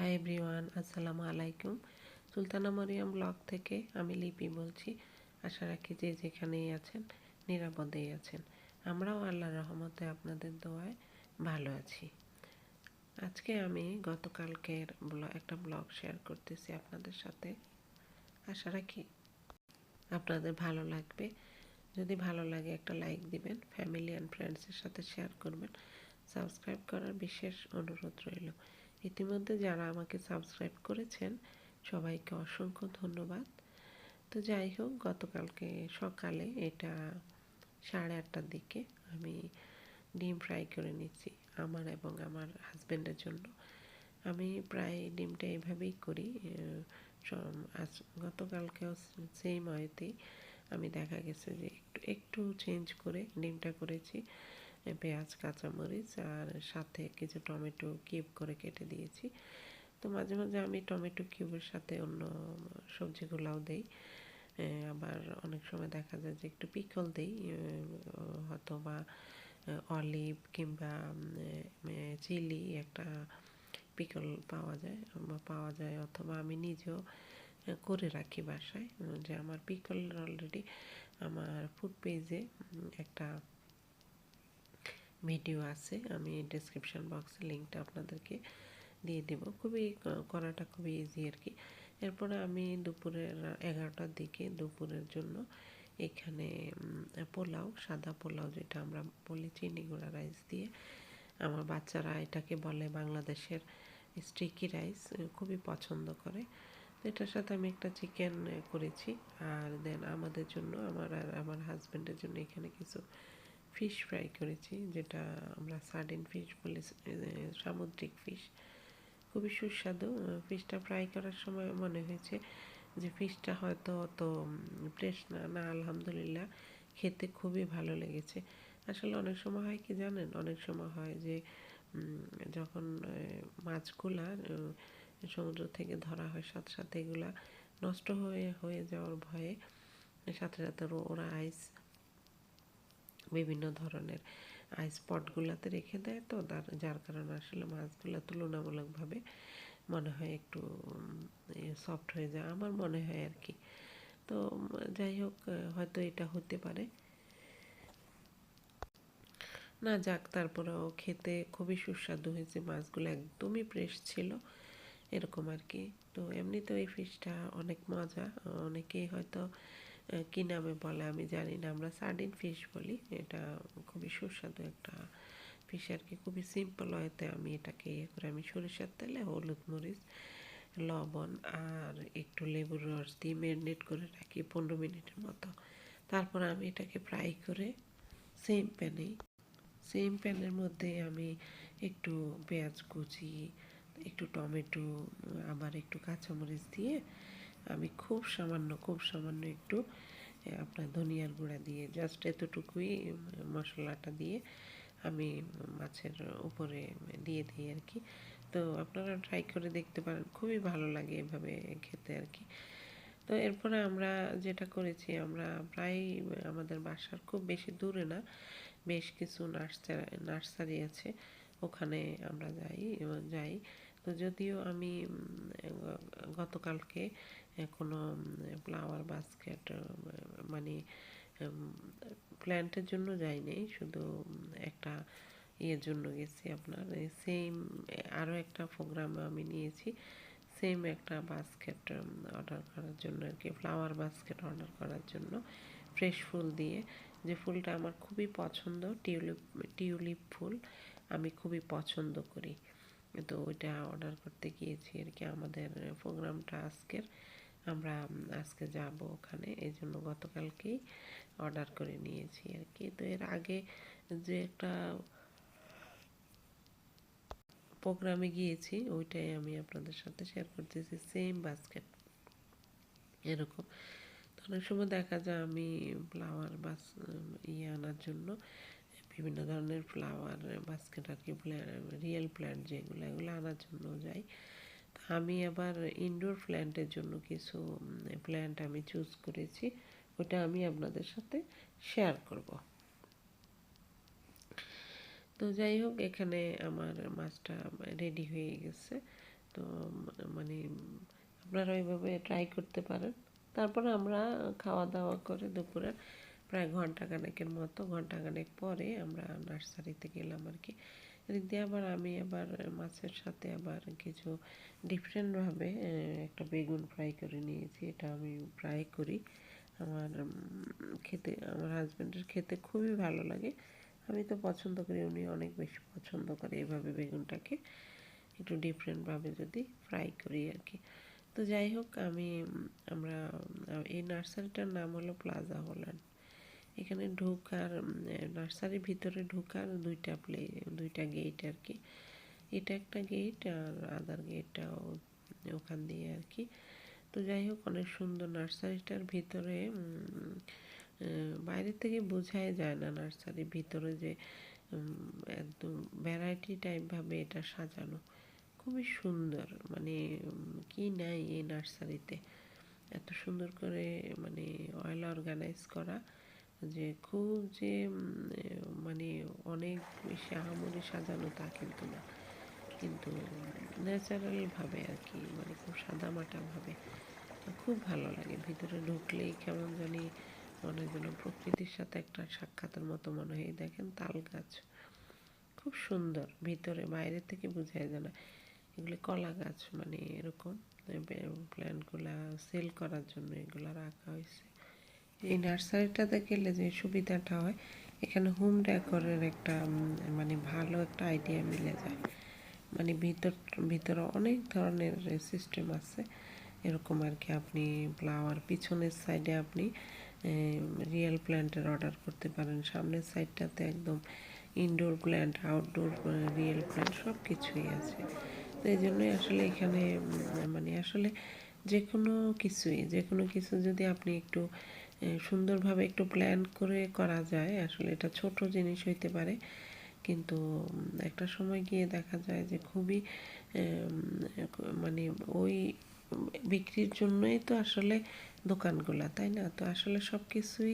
Hi everyone আসসালামু আলাইকুম। Sultana Mariam blog থেকে আমি লিপি বলছি। আশা রাখি যে যেখানেই আছেন, নিরাপদেই আছেন। আমরাও আল্লাহর রহমতে আপনাদের দোয়ায় ভালো আছি। আজকে আমি গতকালকের একটা ব্লগ শেয়ার করতেছি আপনাদের সাথে। আশা রাখি আপনাদের ভালো লাগবে। যদি ভালো লাগে একটা লাইক দিবেন ফ্যামিলি অ্যান্ড ফ্রেন্ডসের সাথে শেয়ার করবেন। সাবস্ক্রাইব করার বিশেষ অনুরোধ রইল। ইতিমধ্যে যারা আমাকে সাবস্ক্রাইব করেছেন, সবাইকে অসংখ্য ধন্যবাদ। তো যাই হোক, গতকালকে সকালে এটা সাড়ে আটটার দিকে আমি ডিম ফ্রাই করে নিচ্ছি আমার এবং আমার হাজব্যান্ডের জন্য। আমি প্রায় ডিমটা এইভাবেই করি গতকালকেও সেম ওয়েতেই আমি দেখা গেছে যে একটু একটু চেঞ্জ করে ডিমটা করেছি। পেঁয়াজ, কাঁচামরিচ আর সাথে কিছু টমেটো কিউব করে কেটে দিয়েছি। তো মাঝে মাঝে আমি টমেটো কিউবের সাথে অন্য সবজিগুলাও দেই। আবার অনেক সময় দেখা যায় যে একটু পিকল দেই হয়তো বা অলিভ কিংবা চিলি একটা পিকল পাওয়া যায়, বা পাওয়া যায় অথবা আমি নিজেও করে রাখি বাসায়। যে আমার পিকল অলরেডি আমার ফুড পেজে একটা ভিডিও আছে, আমি ডিসক্রিপশান বক্সে লিঙ্কটা আপনাদেরকে দিয়ে দেব। খুবই করাটা খুবই ইজি আর কি। এরপরে আমি দুপুরের, এগারোটার দিকে দুপুরের জন্য এখানে পোলাও, সাদা পোলাও যেটা আমরা বলি চিনি গুঁড়া রাইস দিয়ে। আমার বাচ্চারা এটাকে বলে বাংলাদেশের স্টিকি রাইস খুবই পছন্দ করে। এটার সাথে আমি একটা চিকেন করেছি। আর দেন আমাদের জন্য, আমার আর আমার হাজব্যান্ডের জন্য এখানে কিছু ফিশ ফ্রাই করেছি, যেটা আমরা সার্ডিন ফিশ বলি সামুদ্রিক ফিশ খুবই সুস্বাদু। ফিশটা ফ্রাই করার সময় মনে হয়েছে যে ফিশটা হয়তো অত ফ্রেশ না না, আলহামদুলিল্লাহ। খেতে খুবই ভালো লেগেছে। আসলে অনেক সময় হয় কি জানেন? অনেক সময় হয় যে যখন মাছগুলা সমুদ্র থেকে ধরা হয়, সাথে সাথে এগুলা নষ্ট হয়ে হয়ে যাওয়ার ভয়ে, সাথে সাথে ওরা আইস বিভিন্ন ধরনের আইস পটগুলোতে রেখে দেয় তো যার কারণে আসলে মাছগুলো তুলনামূলকভাবে মনে হয় একটু সফট হয়ে যায়, আমার মনে হয় আর কি। তো যাই হোক হয়তো এটা হতে পারে। না যাক, তারপরেও খেতে খুবই সুস্বাদু হয়েছে, মাছগুলো একদমই ফ্রেশ ছিল, এরকম আর কি। তো এমনিতেও এই ফিশটা অনেক মজা, অনেকেই হয়তো কী নামে বলে আমি জানি না, আমরা সার্ডিন ফিশ বলি। এটা খুবই সুস্বাদু একটা ফিশ আর কি, খুবই সিম্পল হয়তো আমি এটাকে ইয়ে করে, আমি সরিষার তেলে হলুদ মরিচ, লবণ আর একটু লেবুর রস দিয়ে ম্যারিনেট করে রাখি পনেরো মিনিটের মতো। তারপর আমি এটাকে ফ্রাই করে সেম প্যানেই সেম প্যানের মধ্যে আমি একটু পেঁয়াজ কুচি, একটু টমেটো, আবার একটু কাঁচামরিচ দিয়ে আমি খুব সামান্য খুব সামান্য একটু আপনার ধনিয়ার গুঁড়া দিয়ে জাস্ট এতটুকুই, মশলাটা দিয়ে আমি মাছের উপরে দিয়ে দিই আর কি। তো আপনারা ট্রাই করে দেখতে পারেন, খুবই ভালো লাগে এভাবে খেতে আর কি। তো এরপরে আমরা যেটা করেছি, আমরা প্রায়, আমাদের বাসার খুব বেশি দূরে না, বেশ কিছু নার্সারি নার্সারি আছে, ওখানে আমরা যাই যাই। তো যদিও আমি গতকালকে কোনো ফ্লাওয়ার বাস্কেট মানে প্ল্যান্টের জন্য যাইনি, শুধু একটা ইয়ের জন্য গেছি আপনার সেম আরও একটা প্রোগ্রাম আমি নিয়েছি সেম একটা বাস্কেট অর্ডার করার জন্য আর কি ফ্লাওয়ার বাস্কেট অর্ডার করার জন্য ফ্রেশ ফুল দিয়ে, যে ফুলটা আমার খুবই পছন্দ, টিউলিপ টিউলিপ ফুল আমি খুবই পছন্দ করি। তো ওইটা অর্ডার করতে গিয়েছি আর কি আমাদের প্রোগ্রামটা আজকের। আমরা আজকে যাব ওখানে, এই জন্য গতকালকেই অর্ডার করে নিয়েছি আর কি। তো এর আগে যে একটা প্রোগ্রামে গিয়েছি, ওইটাই আমি আপনাদের সাথে শেয়ার করতেছি সেম বাস্কেট এরকম। অনেক সময় দেখা যায় আমি ফ্লাওয়ার বাস ইয়ে আনার জন্য বিভিন্ন ধরনের ফ্লাওয়ার বাস্কেট আর কি রিয়েল প্ল্যান্ট যেগুলো, এগুলো আনার জন্য যাই। আমি আবার ইনডোর প্ল্যান্টের জন্য কিছু প্ল্যান্ট আমি চুজ করেছি। ওটা আমি আপনাদের সাথে শেয়ার করব। তো যাই হোক, এখানে আমার মাছটা রেডি হয়ে গেছে। তো মানে আপনারা ওইভাবে ট্রাই করতে পারেন। তারপরে আমরা খাওয়া দাওয়া করে দুপুরের প্রায় ঘণ্টা খানেকের মতো ঘণ্টা খানেক পরে আমরা নার্সারিতে গেলাম আর কি। দিয়ে আবার আমি আবার মাছের সাথে আবার কিছু ডিফারেন্টভাবে একটা বেগুন ফ্রাই করে নিয়েছি। এটা আমি ফ্রাই করি। আমার খেতে, আমার হাজব্যান্ডের খেতে খুবই ভালো লাগে। আমি তো পছন্দ করি, উনি অনেক বেশি পছন্দ করে এভাবে বেগুনটাকে। একটু ডিফারেন্টভাবে যদি ফ্রাই করি আর কি। তো যাই হোক, আমি আমরা, এই নার্সারিটার নাম হলো প্লাজা হোল্যান্ড এখানে ঢোকার নার্সারির ভিতরে ঢোকার দুইটা প্লে দুইটা গেট আর কি এটা একটা গেট আর আদার গেটটাও ওখান দিয়ে আর কি তো যাই হোক, অনেক সুন্দর নার্সারিটার ভিতরে বাইরে থেকে বোঝাই যায় না নার্সারির ভিতরে যে একদম ভ্যারাইটি টাইপভাবে এটা সাজানো। খুবই সুন্দর মানে কি নাই এই নার্সারিতে। এত সুন্দর করে মানে অয়েল অর্গানাইজ করা। যে খুব যে মানে অনেক বেশি আহামরি সাজানো তা কিন্তু না। কিন্তু ন্যাচারালভাবে আর কি মানে খুব সাদামাটাভাবে খুব ভালো লাগে। ভিতরে ঢুকলেই কেমন জানি মনে যেন প্রকৃতির সাথে একটা সাক্ষাতের মতো মনে হয়। দেখেন তাল গাছ। খুব সুন্দর। ভিতরে বাইরে থেকে বোঝাই যায় না। এগুলি কলা গাছ মানে এরকম। প্ল্যান্টগুলা সেল করার জন্য এগুলো রাখা হয়েছে। এই নার্সারিটাতে গেলে যে সুবিধাটা হয়, এখানে হোম ডেকোরের একটা মানে ভালো একটা আইডিয়া মিলে যায়। মানে ভিতর, ভিতরে অনেক ধরনের সিস্টেম আছে। এরকম আর কি আপনি ফ্লাওয়ার পিছনের সাইডে আপনি রিয়েল প্ল্যান্টের অর্ডার করতে পারেন। সামনের সাইডটাতে একদম indoor plant outdoor real plant সব কিছুই আছে। তো এই জন্যই আসলে এখানে মানে আসলে যে কোনো কিছুই যে কোনো কিছু যদি আপনি একটু সুন্দরভাবে একটু প্ল্যান করে করা যায়। আসলে এটা ছোট জিনিস হইতে পারে। কিন্তু একটা সময় গিয়ে দেখা যায় যে খুবই মানে ওই বিক্রির জন্যই তো আসলে দোকানগুলা, তাই না? তো আসলে সব কিছুই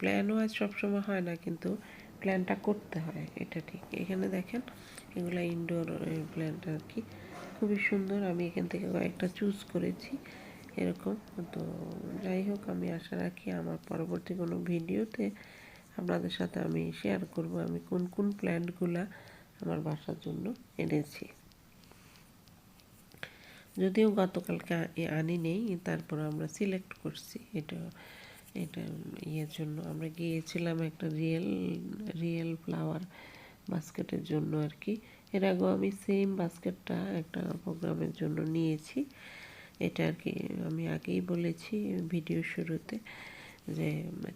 প্ল্যানও আজ সবসময় হয় না, কিন্তু প্ল্যানটা করতে হয়, এটা ঠিক। এখানে দেখেন, এগুলো ইনডোর প্ল্যান্ট আর কি। খুবই সুন্দর। আমি এখান থেকে কয়েকটা চুজ করেছি। এরকম। তো যাই হোক, আমি আশা রাখি আমার পরবর্তী কোনো ভিডিওতে আপনাদের সাথে আমি শেয়ার করব, আমি কোন কোন প্ল্যান্টগুলা আমার বাসার জন্য এনেছি। যদিও গতকালকে আনি নেই, তারপর আমরা সিলেক্ট করছি। এটা এটা ইয়ের জন্য আমরা গিয়েছিলাম একটা রিয়েল রিয়েল ফ্লাওয়ার বাস্কেটের জন্য আর কি। এর আগেও আমি সেম বাস্কেটটা একটা প্রোগ্রামের জন্য নিয়েছি। এটা আর কি আমি আগেই বলেছি ভিডিও শুরুতে যে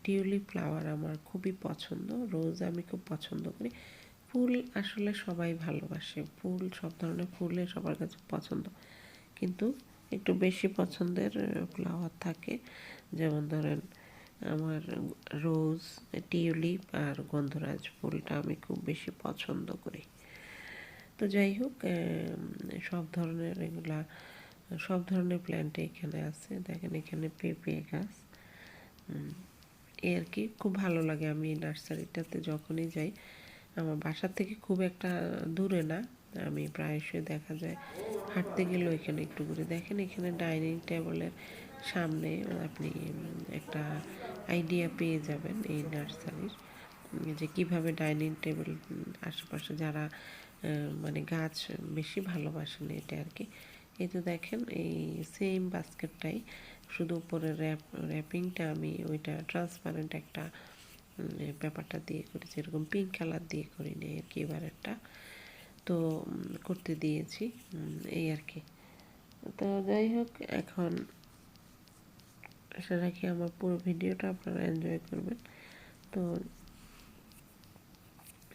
টিউলিপ ফ্লাওয়ার আমার খুবই পছন্দ। রোজ আমি খুব পছন্দ করি। ফুল আসলে সবাই ভালোবাসে। ফুল, সব ধরনের ফুলে সবার কাছে পছন্দ। কিন্তু একটু বেশি পছন্দের ফ্লাওয়ার থাকে। যেমন ধরেন আমার রোজ টিউলিপ আর গন্ধরাজ ফুলটা আমি খুব বেশি পছন্দ করি। তো যাই হোক সব ধরনের এগুলা সব ধরনের প্ল্যান্ট এখানে আছে। দেখেন এখানে পেঁপে গাছ। এ আর কি, খুব ভালো লাগে আমি এই নার্সারিটাতে যখনই যাই। আমার বাসার থেকে খুব একটা দূরে না। আমি প্রায়শই দেখা যায় হাঁটতে গেলেও এখানে একটু ঘুরে। দেখেন এখানে ডাইনিং টেবিলের সামনে আপনি একটা আইডিয়া পেয়ে যাবেন এই নার্সারির যে কীভাবে ডাইনিং টেবিল আশেপাশে যারা মানে গাছ বেশি ভালোবাসেন এটা আর কি। এই তো দেখেন, এই সেম বাস্কেটটাই। শুধু উপরে র্যাপ র্যাপিংটা আমি ওইটা ট্রান্সপারেন্ট একটা পেপারটা দিয়ে করেছি, এরকম পিঙ্ক কালার দিয়ে করিনি আর কি এবার একটা। তো করতে দিয়েছি এই আর কি। তো যাই হোক, এখন আশা রাখি আমার পুরো ভিডিওটা আপনারা এনজয় করবেন। তো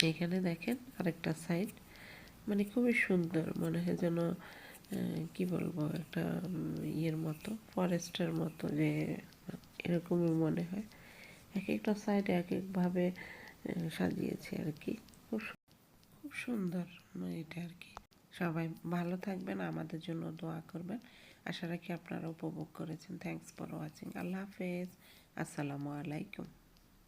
এখানে দেখেন আরেকটা সাইড মানে খুবই সুন্দর, মনে হয় যেন কি বলব, একটা ইয়ের মতো ফরেস্টের মতো যে এরকমই মনে হয়। এক একটা সাইডে এক একভাবে সাজিয়েছে আর কি। খুব খুব সুন্দর এটা আর কি। সবাই ভালো থাকবেন, আমাদের জন্য দোয়া করবেন। আশা রাখি আপনারা উপভোগ করেছেন। থ্যাংকস ফর ওয়াচিং আল্লাহ হাফেজ। আসসালামু আলাইকুম।